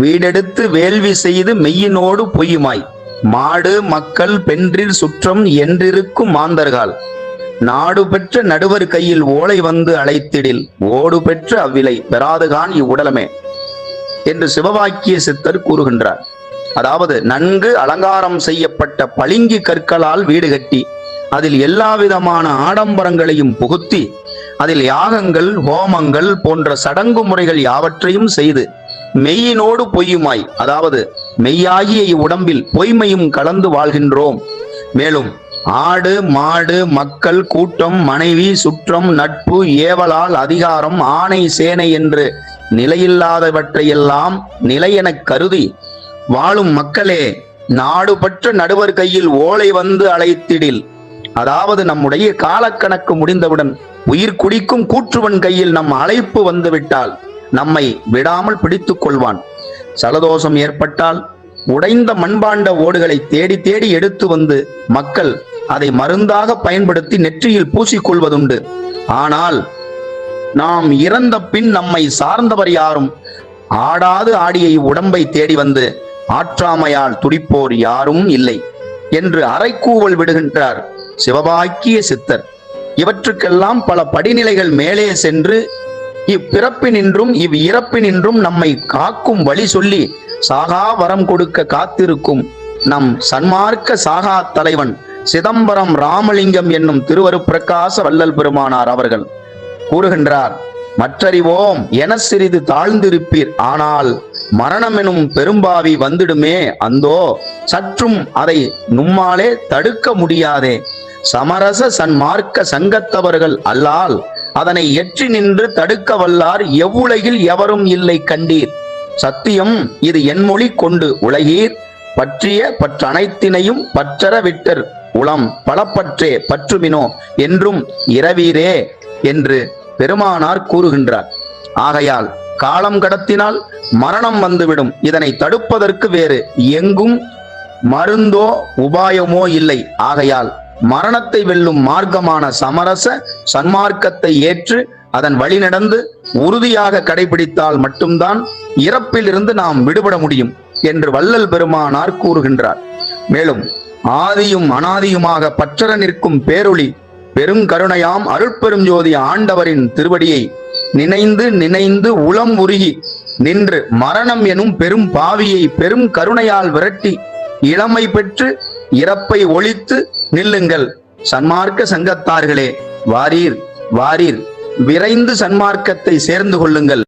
வீடெடுத்து வேள்வி செய்து மெய்யினோடு பொய்யுமாய். மாடு மக்கள் பென்றில் சுற்றம் என்றிருக்கும் மாந்தர்கள். நாடு பெற்ற நடுவர் கையில் ஓலை வந்து அழைத்திடில் ஓடு பெற்ற அவ்விலை பெறாதுகான் இவ்வுடலமே என்று சிவவாக்கிய சித்தர் கூறுகின்றார். அதாவது நன்கு அலங்காரம் செய்யப்பட்ட பளிங்கு கற்களால் வீடு கட்டி அதில் எல்லா விதமான ஆடம்பரங்களையும் புகுத்தி அதில் யாகங்கள் ஹோமங்கள் போன்ற சடங்கு முறைகள் யாவற்றையும் செய்து மெய்யினோடு பொய்யுமாய். அதாவது மெய்யாகிய இவ்வுடம்பில் பொய்மையும் கலந்து வாழ்கின்றோம். மேலும் ஆடு மாடு மக்கள் கூட்டம் மனைவி சுற்றம் நட்பு ஏவலால் அதிகாரம் ஆணை சேனை என்று நிலையில்லாதவற்றையெல்லாம் நிலையெனக் கருதி வாழும் மக்களே நாடுபற்ற நடுவர் கையில் ஓலை வந்து அழைத்திடில். அதாவது நம்முடைய காலக்கணக்கு முடிந்தவுடன் உயிர் குடிக்கும் கூற்றுவன் கையில் நம் அழைப்பு வந்துவிட்டால் நம்மை விடாமல் பிடித்துக் கொள்வான். சலதோஷம் ஏற்பட்டால் உடைந்த மண்பாண்ட ஓடுகளை தேடி தேடி எடுத்து வந்து மக்கள் அதை மருந்தாக பயன்படுத்தி நெற்றியில் பூசிக்கொள்வதுண்டு. ஆனால் நாம் இறந்த பின் நம்மை சார்ந்தவர் யாரும் ஆடாது ஆடிய உடம்பை தேடி வந்து ஆற்றாமையால் துடிப்போர் யாரும் இல்லை என்று அரைக்கூவல் விடுகின்றார் சிவபாக்கிய சித்தர். இவற்றுக்கெல்லாம் பல படிநிலைகள் மேலே சென்று இப்பிறப்பினின்றும் இவ் இறப்பினின்றும் நம்மை காக்கும் வழி சொல்லி சாகா வரம் கொடுக்க காத்திருக்கும் நம் சன்மார்க்க சாகா தலைவன் சிதம்பரம் ராமலிங்கம் என்னும் திருவருப்பிரகாச வள்ளல் பெருமானார் அவர்கள் கூறுகின்றார் மற்றறிவோம் என சிறிது தாழ்ந்திருப்பீர் ஆனால் மரணம் எனும் பெரும்பாவி வந்துடுமே அந்தோ சற்றும் அதை நும்மாலே தடுக்க முடியாதே. சமரச சன்மார்க்க சங்கத்தவர்கள் அல்லால் அதனை எற்றி நின்று தடுக்க வல்லார் எவ்வுலகில் எவரும் இல்லை கண்டீர். சத்தியம் இது என்மொழி கொண்டு உலகீர். பற்றிய பற்றனைத்தினையும் பற்றற விட்டர். உளம் பலப்பற்றே பற்றுமினோ என்றும் இரவீரே என்று பெருமானார் கூறுகின்றார். ஆகையால் காலம் கடத்தினால் மரணம் வந்துவிடும். இதனை தடுப்பதற்கு வேறு எங்கும் மருந்தோ உபாயமோ இல்லை. ஆகையால் மரணத்தை வெல்லும் மார்க்கமான சமரச சன்மார்க்கத்தை ஏற்று அதன் வழி நடந்து உறுதியாக கடைபிடித்தால் மட்டும்தான் இறப்பிலிருந்து நாம் விடுபட முடியும் என்று வள்ளல் பெருமானார் கூறுகின்றார். மேலும் ஆதியும் அனாதியுமாக பற்றற நிற்கும் பேரொளி பெருங்கருணையாம் அருட்பெரும் ஜோதி ஆண்டவரின் திருவடியை நினைந்து நினைந்து உளம் உருகி நின்று மரணம் எனும் பெரும் பாவியை பெரும் கருணையால் விரட்டி இளமை பெற்று இறப்பை ஒழித்து நில்லுங்கள். சன்மார்க்க சங்கத்தார்களே வாரீர் வாரீர். விரைந்து சன்மார்க்கத்தை சேர்ந்து கொள்ளுங்கள்.